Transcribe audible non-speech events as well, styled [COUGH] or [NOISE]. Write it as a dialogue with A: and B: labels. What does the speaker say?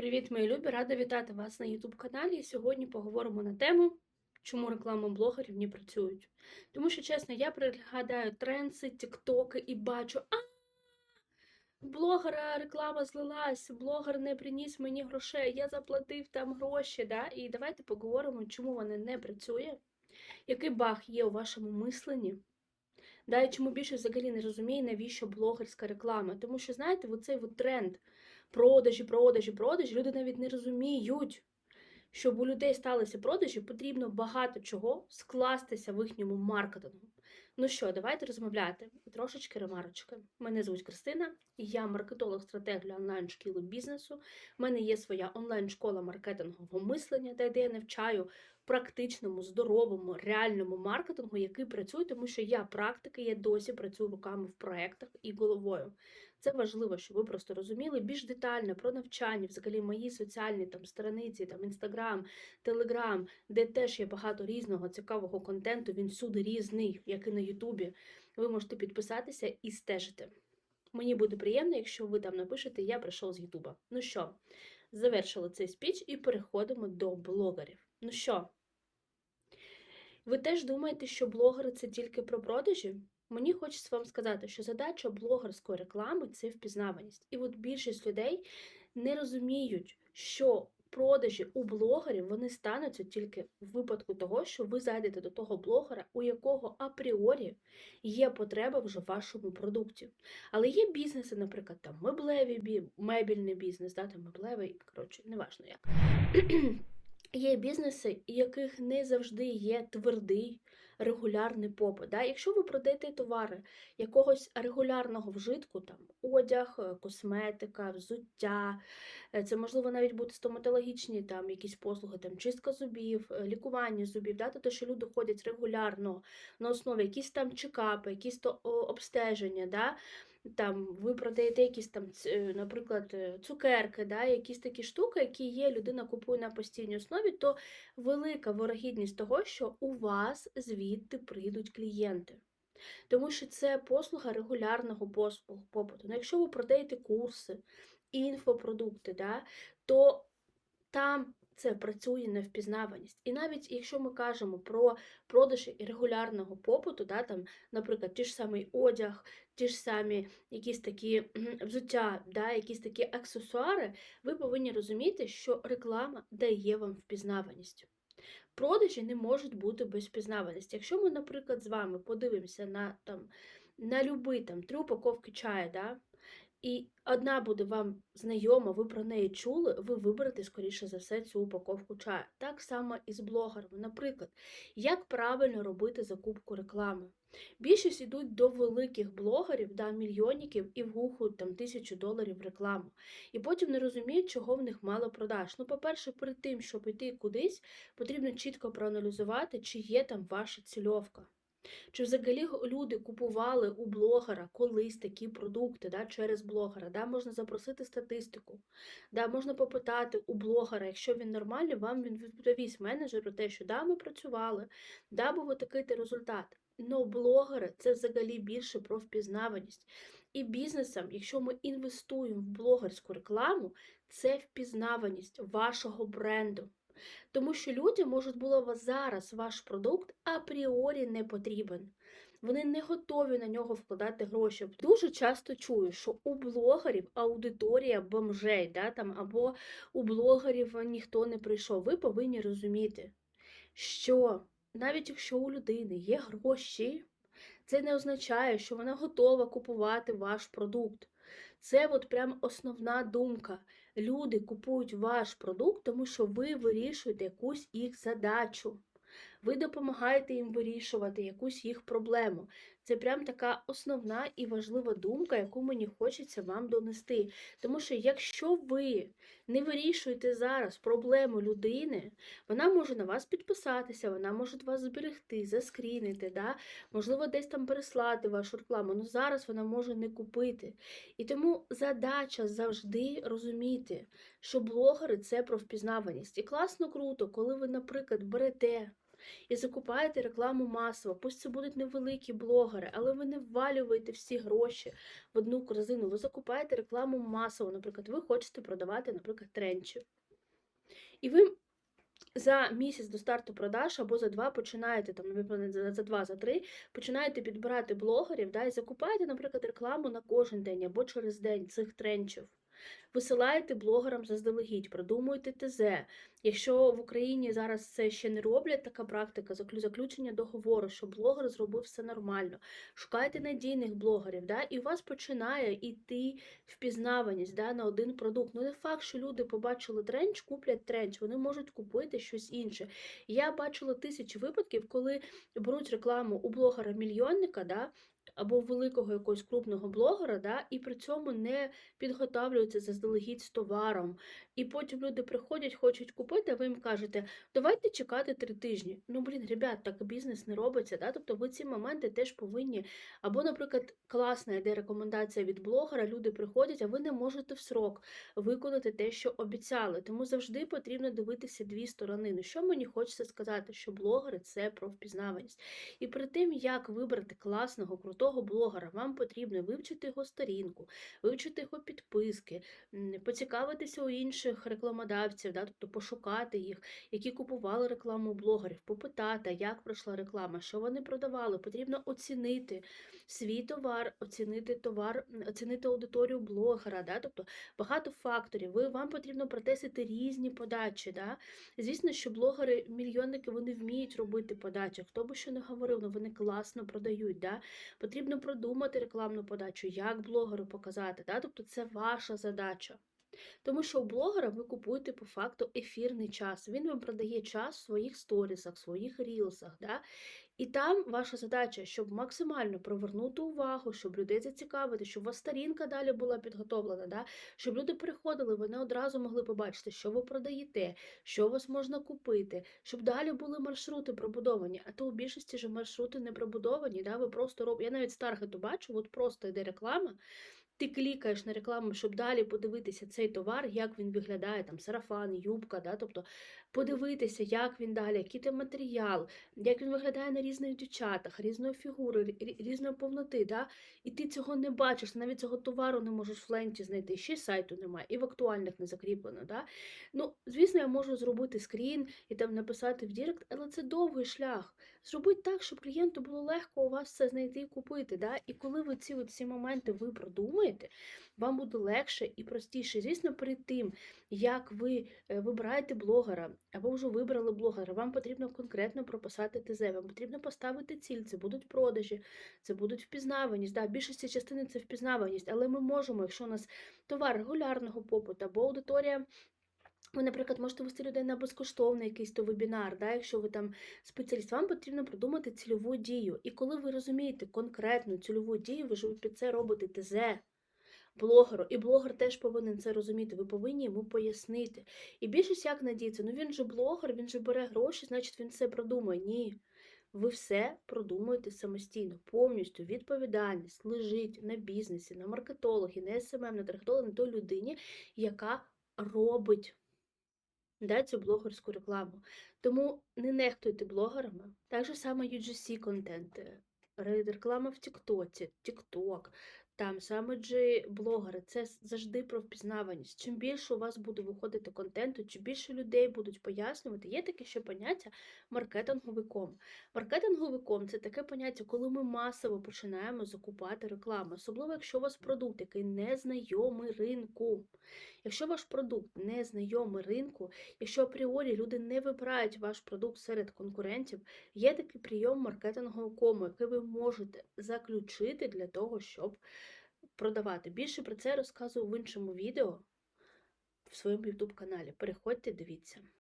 A: Привіт, мої любі! Рада вітати вас на YouTube каналі. Сьогодні поговоримо на тему, чому реклама блогерів не працюють. Тому що, чесно, я переглядаю тренси, тіктоки і бачу, а блогера реклама злилась, блогер не приніс мені грошей, я заплатив там гроші. Да? І давайте поговоримо, чому вона не працює, який баг є у вашому мисленні. Да, і чому більше взагалі не розуміє, навіщо блогерська реклама. Тому що, знаєте, оцей от тренд продажі, продажі, продажі, люди навіть не розуміють, щоб у людей сталися продажі, потрібно багато чого скластися в їхньому маркетингу. Ну що, давайте розмовляти. Трошечки ремарочки. Мене звуть Кристина, і я маркетолог-стратег для онлайн-шкіли бізнесу. У мене є своя онлайн-школа маркетингового мислення, де я навчаю практичному, здоровому, реальному маркетингу, який працює, тому що я практика, я досі працюю руками в проєктах і головою. Це важливо, щоб ви просто розуміли більш детально про навчання, взагалі мої соціальні там страниці, там інстаграм, телеграм, де теж є багато різного цікавого контенту. Він всюди різний, як і на Ютубі. Ви можете підписатися і стежити. Мені буде приємно, якщо ви там напишете Я прийшов з Ютуба. Ну що, завершили цей спіч і переходимо до блогерів. Ну що, ви теж думаєте, що блогери це тільки про продажі? Мені хочеться вам сказати, що задача блогерської реклами це впізнаваність. І от більшість людей не розуміють, що продажі у блогерів вони стануться тільки в випадку того, що ви зайдете до того блогера, у якого апріорі є потреба вже в вашому продукті. Але є бізнеси, наприклад, там меблеві, мебільний бізнес, да, там меблевий, коротше, неважно як. [CLEARS THROAT] Є бізнеси, яких не завжди є твердий регулярний попит. Да? Якщо ви продаєте товари якогось регулярного вжитку, там одяг, е, косметика, взуття, е, це можливо навіть бути стоматологічні там якісь послуги, там чистка зубів, е, лікування зубів, да? тобто, що люди ходять регулярно на основі якісь там чекапи, якісь то обстеження. Да? Там ви продаєте якісь там, е, наприклад, е, цукерки, да, якісь такі штуки, які є, людина купує на постійній основі, то велика ворогідність того, що у вас звідти прийдуть клієнти. Тому що це послуга регулярного послуг, попиту. Ну, якщо ви продаєте курси, інфопродукти, да, то там це працює на впізнаваність. І навіть якщо ми кажемо про продажі регулярного попиту, да, там, наприклад, ті ж самий одяг, ті ж самі якісь такі взуття, да, якісь такі аксесуари, ви повинні розуміти, що реклама дає вам впізнаваність. Продажі не можуть бути без впізнаваності. Якщо ми, наприклад, з вами подивимося на, там, на любий там, три упаковки чаю, да, і одна буде вам знайома, ви про неї чули, ви виберете, скоріше за все, цю упаковку чаю. Так само і з блогерами. Наприклад, як правильно робити закупку реклами. Більшість йдуть до великих блогерів, да, мільйонників і вгухують там тисячу доларів рекламу. І потім не розуміють, чого в них мало продаж. Ну, по-перше, перед тим, щоб йти кудись, потрібно чітко проаналізувати, чи є там ваша цільовка. Чи взагалі люди купували у блогера колись такі продукти да, через блогера? Да, можна запросити статистику, да, можна попитати у блогера, якщо він нормальний, вам він відповість менеджер про те, що да, ми працювали, да, був такий-то результат. Но блогери це взагалі більше про впізнаваність. І бізнесам, якщо ми інвестуємо в блогерську рекламу, це впізнаваність вашого бренду. Тому що людям можуть було зараз ваш продукт апріорі не потрібен. Вони не готові на нього вкладати гроші. Дуже часто чую, що у блогерів аудиторія бомжей, да, там, або у блогерів ніхто не прийшов. Ви повинні розуміти, що навіть якщо у людини є гроші, це не означає, що вона готова купувати ваш продукт. Це от прям основна думка. Люди купують ваш продукт, тому що ви вирішуєте якусь їх задачу. Ви допомагаєте їм вирішувати якусь їх проблему. Це прям така основна і важлива думка, яку мені хочеться вам донести. Тому що якщо ви не вирішуєте зараз проблему людини, вона може на вас підписатися, вона може вас зберегти, заскрінити, да? можливо, десь там переслати вашу рекламу. Ну зараз вона може не купити. І тому задача завжди розуміти, що блогери це про впізнаваність. І класно круто, коли ви, наприклад, берете і закупаєте рекламу масово. Пусть це будуть невеликі блогери, але ви не ввалюєте всі гроші в одну корзину. Ви закупаєте рекламу масово. Наприклад, ви хочете продавати, наприклад, тренчів. І ви за місяць до старту продаж або за два починаєте там, наприклад, за два, за три, починаєте підбирати блогерів, да, і закупаєте, наприклад, рекламу на кожен день або через день цих тренчів. Висилаєте блогерам заздалегідь, продумуєте ТЗ. Якщо в Україні зараз це ще не роблять, така практика заключення договору, що блогер зробив все нормально. Шукайте надійних блогерів, да, і у вас починає йти впізнаваність да, на один продукт. Ну, не факт, що люди побачили тренч, куплять тренч, вони можуть купити щось інше. Я бачила тисячі випадків, коли беруть рекламу у блогера-мільйонника, да, або великого якогось крупного блогера, да, і при цьому не підготавлюються заздалегідь з товаром. І потім люди приходять, хочуть купити, а ви їм кажете, давайте чекати три тижні. Ну, блін, ребят, так бізнес не робиться. Да? Тобто ви ці моменти теж повинні. Або, наприклад, класна йде рекомендація від блогера, люди приходять, а ви не можете в срок виконати те, що обіцяли. Тому завжди потрібно дивитися дві сторони. Ну, що мені хочеться сказати, що блогери це про впізнаваність. І перед тим, як вибрати класного, крутого блогера, вам потрібно вивчити його сторінку, вивчити його підписки, поцікавитися у інших рекламодавців, да, тобто пошукати їх, які купували рекламу блогерів, попитати, як пройшла реклама, що вони продавали. Потрібно оцінити свій товар, оцінити товар, оцінити аудиторію блогера. Да, тобто багато факторів. Ви, вам потрібно протестити різні подачі. Да. Звісно, що блогери-мільйонники вони вміють робити подачі. Хто би що не говорив, але вони класно продають. Да. Потрібно продумати рекламну подачу, як блогеру показати. Да? Тобто це ваша задача. Тому що у блогера ви купуєте по факту ефірний час. Він вам продає час в своїх сторісах, в своїх рілсах. Да? І там ваша задача, щоб максимально привернути увагу, щоб людей зацікавити, щоб у вас сторінка далі була підготовлена, да? щоб люди приходили, вони одразу могли побачити, що ви продаєте, що у вас можна купити, щоб далі були маршрути пробудовані. А то у більшості ж маршрути не пробудовані. Да? Ви просто роб... Я навіть з таргету бачу, от просто йде реклама. Ти клікаєш на рекламу, щоб далі подивитися цей товар, як він виглядає, там сарафан, юбка, да? тобто подивитися, як він далі, який там матеріал, як він виглядає на різних дівчатах, різної фігури, різної повноти. Да? І ти цього не бачиш, навіть цього товару не можеш в ленті знайти, ще сайту немає, і в актуальних не закріплено. Да? Ну, звісно, я можу зробити скрін і там написати в Дірект, але це довгий шлях. Зробіть так, щоб клієнту було легко у вас це знайти і купити. Да? І коли ви ці, ці моменти ви продумаєте, вам буде легше і простіше. Звісно, перед тим, як ви е, вибираєте блогера або вже вибрали блогера, вам потрібно конкретно прописати ТЗ, вам потрібно поставити ціль, це будуть продажі, це будуть впізнаваність. Да, більшості частини це впізнаваність, але ми можемо, якщо у нас товар регулярного попиту або аудиторія. Ви, наприклад, можете вести людей на безкоштовний якийсь то вебінар, да, якщо ви там спеціаліст, вам потрібно придумати цільову дію. І коли ви розумієте конкретну цільову дію, ви ж під це робите ТЗ блогеру, і блогер теж повинен це розуміти. Ви повинні йому пояснити. І більшість як надіється, ну він же блогер, він же бере гроші, значить він все продумає. Ні. Ви все продумуєте самостійно, повністю відповідальність лежить на бізнесі, на маркетологі, на СММ, на таргетологі, на той людині, яка робить да, цю блогерську рекламу. Тому не нехтуйте блогерами. Так же саме UGC контент, е, реклама в Тіктоці, Тікток, там саме джи блогери. Це завжди про впізнаваність. Чим більше у вас буде виходити контенту, чим більше людей будуть пояснювати, є таке ще поняття маркетинговий ком. Маркетинговий ком це таке поняття, коли ми масово починаємо закупати рекламу, особливо якщо у вас продукт, який не знайомий ринку. Якщо ваш продукт не знайомий ринку, якщо апріорі люди не вибирають ваш продукт серед конкурентів, є такий прийом маркетингового кому, який ви можете заключити для того, щоб продавати. Більше про це розказую в іншому відео в своєму YouTube каналі. Переходьте, дивіться.